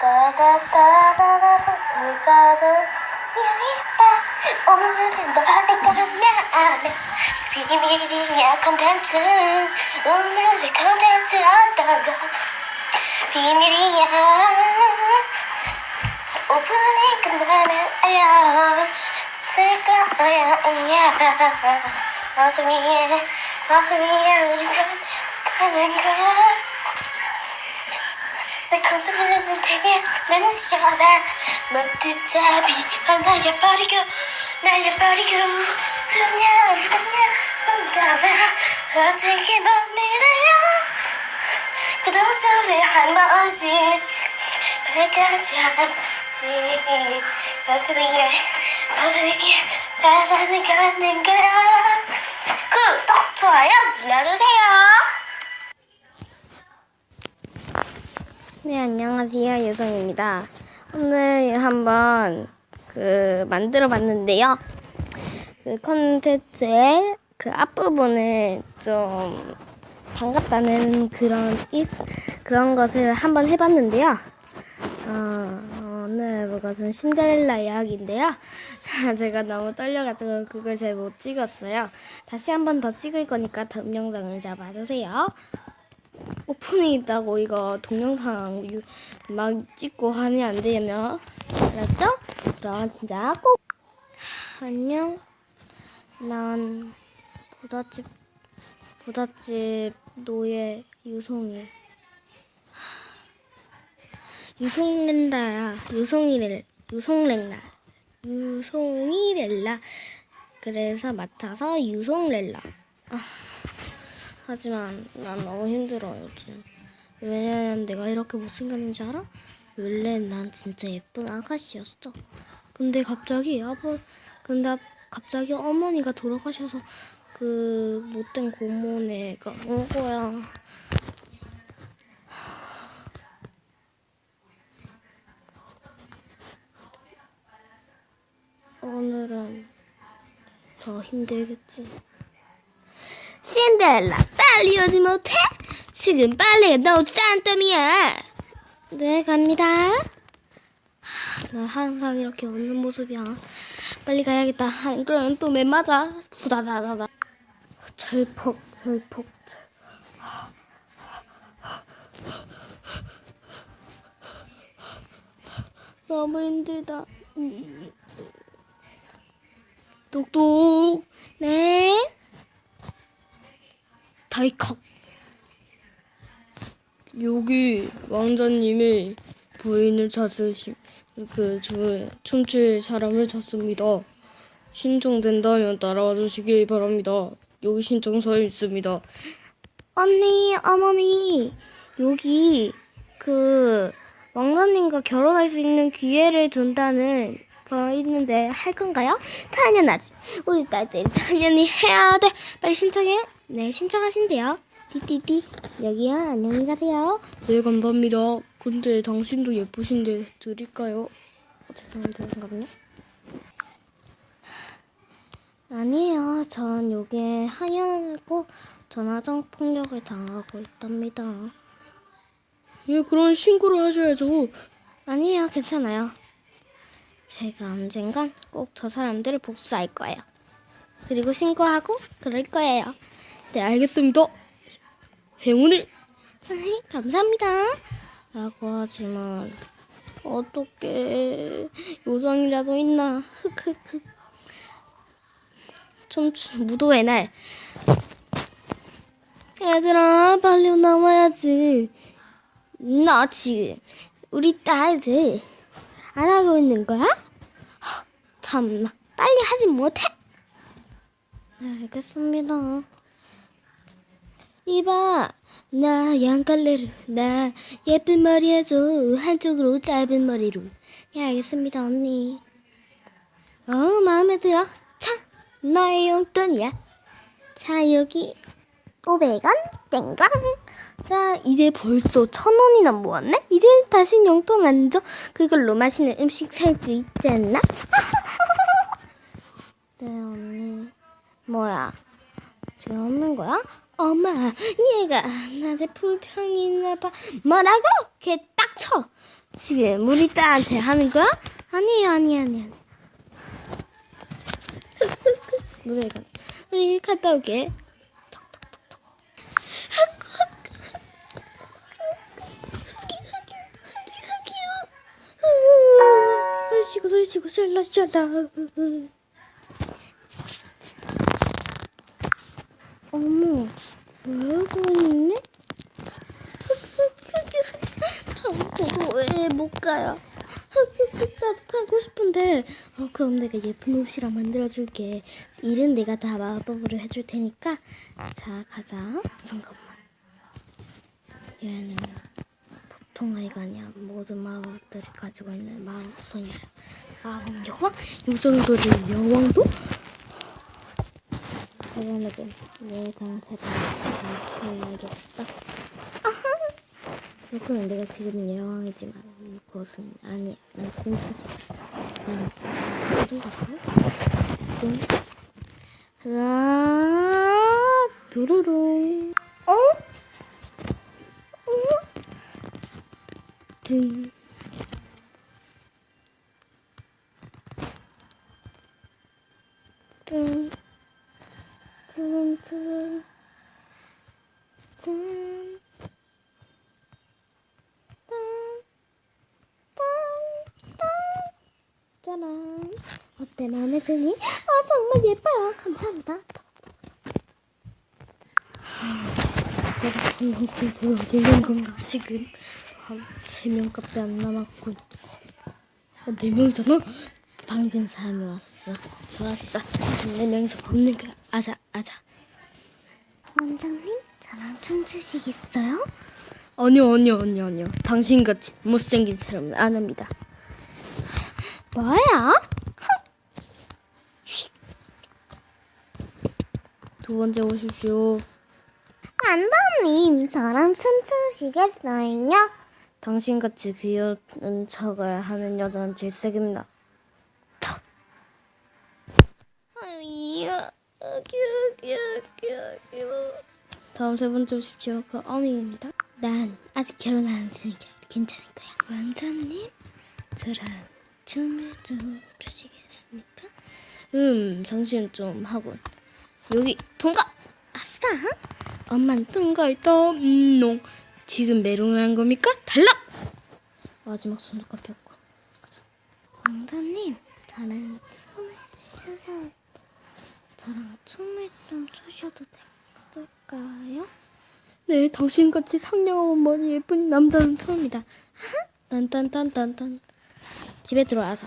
따다다다다다 누가든 있다 오늘은 너를 가면 비밀이야 컨텐츠 오늘의 컨텐츠 어떤가 비밀이야 오프닝 끝나면 알려 쓸까 말야. 마술 위에 마술 위에 우리 들 가는 거야. 내 컨텐츠는 되게 나는 셔다. 모두 잡이 날려버리고 날려버리고. 그냥 그냥 온다봐 어떻게 범이래요. 구독자를 한 번씩 발까지 한번씩 어서 위에 어서 위에 나서는 가는 거야. 구독 좋아요 눌러주세요 네, 안녕하세요. 유성입니다. 오늘 한번 그 만들어 봤는데요. 그 컨텐츠의 그 앞부분을 좀 반갑다는 그런 이, 그런 것을 한번 해봤는데요. 어, 오늘 그것은 신데렐라 이야기인데요. 제가 너무 떨려가지고 그걸 잘 못 찍었어요. 다시 한번 더 찍을 거니까 다음 영상을 잡아주세요. 오픈이 있다고 이거 동영상 유- 막 찍고 하면 안 되면. 알았죠? 그럼 진짜 꼭. 안녕. 난 부잣집 부잣집 노예 유송이. 유송렌다야. 유송이렐 유송렐라. 유송이렐라. 그래서 맡아서 유송렐라. 아. 하지만 난 너무 힘들어 요즘. 왜냐면 내가 이렇게 못생겼는지 알아? 원래 난 진짜 예쁜 아가씨였어. 근데 갑자기 아버, 근데 아- 갑자기 어머니가 돌아가셔서 그 못된 고모네가 온 거야. 오늘은 더 힘들겠지. 신데렐라. 빨리 오지 못해? 지금 빨래가 너무 짠땀이야. 네 갑니다. 하, 나 항상 이렇게 웃는 모습이야. 빨리 가야겠다. 안 그러면 또맨 맞아. 후다다다다. 철퍽 철퍽 철. 너무 힘들다. 음. 똑똑. 네 달컥 여기 왕자님이 부인을 찾으시 그저 춤출 사람을 찾습니다. 신청된다면 따라와 주시기 바랍니다. 여기 신청서에 있습니다. 언니, 어머니, 여기 그 왕자님과 결혼할 수 있는 기회를 준다는 거 있는데 할 건가요? 당연하지. 우리 딸들이 당연히 해야 돼. 빨리 신청해. 네, 신청하신대요. 띠띠띠. 여기요. 안녕히 가세요. 네, 감사합니다. 근데 당신도 예쁘신데 드릴까요? 어, 죄송합니다. 잠깐만요. 아니에요. 전 요게 하얀고 전화정 폭력을 당하고 있답니다. 예, 그런 신고를 하셔야죠. 아니에요. 괜찮아요. 제가 언젠간 꼭 저 사람들을 복수할 거예요. 그리고 신고하고 그럴 거예요. 네, 알겠습니다. 행운을. 아이, 감사합니다. 라고 하지만 어떻게 요정이라도 있나? 흑흑흑. 좀 무도의 날. 얘들아, 빨리 나와야지. 너 지금 우리 딸들 알아보고 있는 거야? 헉, 참나, 빨리 하지 못해. 네, 알겠습니다. 이봐, 나 양갈래로, 나 예쁜 머리 해줘. 한쪽으로 짧은 머리로. 예, 알겠습니다, 언니. 어, 마음에 들어. 자, 너의 용돈이야. 자, 여기 500원 땡깡. 자, 이제 벌써 천 원이나 모았네? 이제 다시 용돈 안 줘? 그걸로 맛있는 음식 살 수 있지 않나? 네, 언니. 뭐야? 죄 없는 거야? 엄마, 얘가 나한테 불평이 있나 봐. 뭐라고? 걔 딱 쳐. 지금 우리 딸한테 하는 거야? 아니에요, 아니에요, 아니에요. 노래가 우리 갔다 올게. 술 쉬고 술라 샤라. 어머, 왜 그러고 있네? 참 보고 왜못 가요? 가고 싶은데 어, 그럼 내가 예쁜 옷이랑 만들어줄게 일은 내가 다 마법으로 해줄 테니까 자 가자 잠깐만 얘는 보통 아이가 아니야. 모든 마법들을 가지고 있는 마법소녀야. 마법 여왕? 이 정도를 여왕도? 대단하군 내 당세를 잘 해야겠다 그렇구나. 내가 지금 여왕이지만 그것은 아니야. 난 공주다 난 어디가고 응? 으아 뾰로롱 등 등, 등, 등, 등. 짜란. 어때 마음에 드니? 아 정말 예뻐요. 감사합니다. 하, 내가 방금 더 들린 건가 지금? 한 세 명밖에 안 남았군. 어, 네 명이잖아. 방금 사람이 왔어. 좋았어. 네 명이서 걷는 거야. 아자 아자. 원장님 저랑 춤추시겠어요? 아니요 아니요 아니요 아니요. 당신같이 못생긴 사람은 안 합니다. 뭐야? 두 번째 오십시오. 안다님, 저랑 춤추시겠어요? 당신같이 귀여운 척을 하는 여자는 질색입니다. 다음 세 번째 오십시오. 그 어밍입니다. 난 아직 결혼 안 했으니까 괜찮을 거야. 원장님, 저랑 춤을 좀 추시겠습니까? 음, 당신은 좀 하군. 여기 통과! 아싸! 엄만 통과했다. 음, 농. 지금 메롱을 한 겁니까? 달라! 마지막 손톱 깎였고. 왕자님, 저랑 춤을 추셔, 저랑 춤을 좀 추셔도 될까요? 네, 당신같이 상냥하고 머리 예쁜 남자는 처음이다. 딴딴딴딴딴. 집에 들어와서